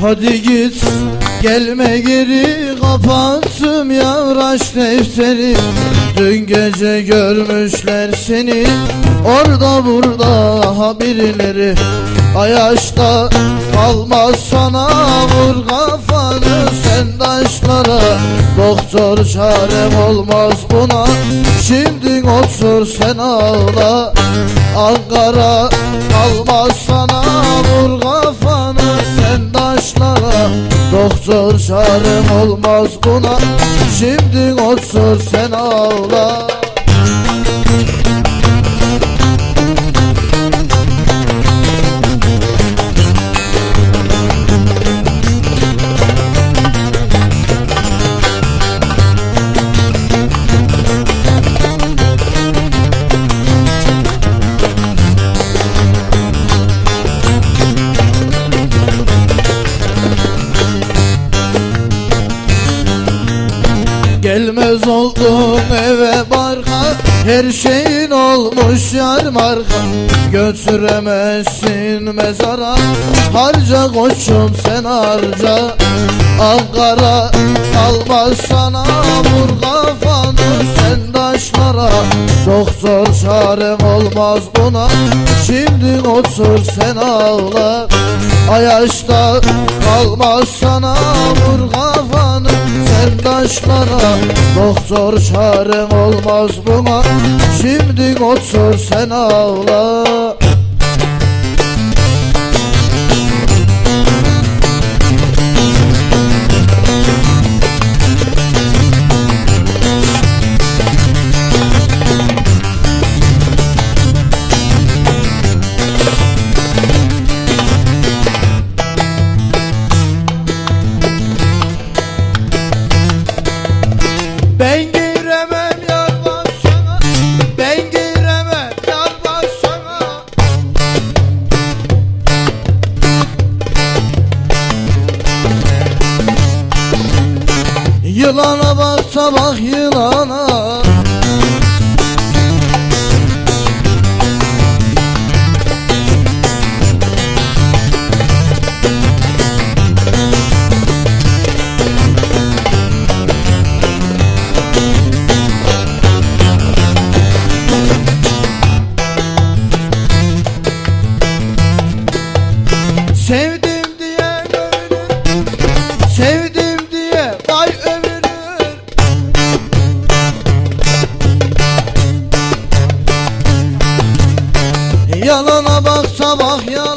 Hadi git gelme geri kapattım yavraş defteri. Dün gece görmüşler seni orada burada ha birileri. Ayaşta kalmaz sana vur kafanı sen taşlara. Doktor çarem olmaz buna Şimdi otur sen ağla. Ankara kalmaz sana vur kafanı Doktor çarem olmaz buna. Şimdi otur sen ağla Gelmez oldum eve barka. Her şeyin olmuş yar marka. Götüremezsin mezara. Harca koçum sen harca. Ankara almaz sana. Vur kafanı sen taşlara. Doktor çarem olmaz buna. Şimdi otur sen ağla. Ayaşta kalmaz sana. Vur kafanı sen taşlara Doktor çarem olmaz buna. Şimdi otur sen ağla Yılana bak sabah yılana. Sevdim Yalana bak sabah yalan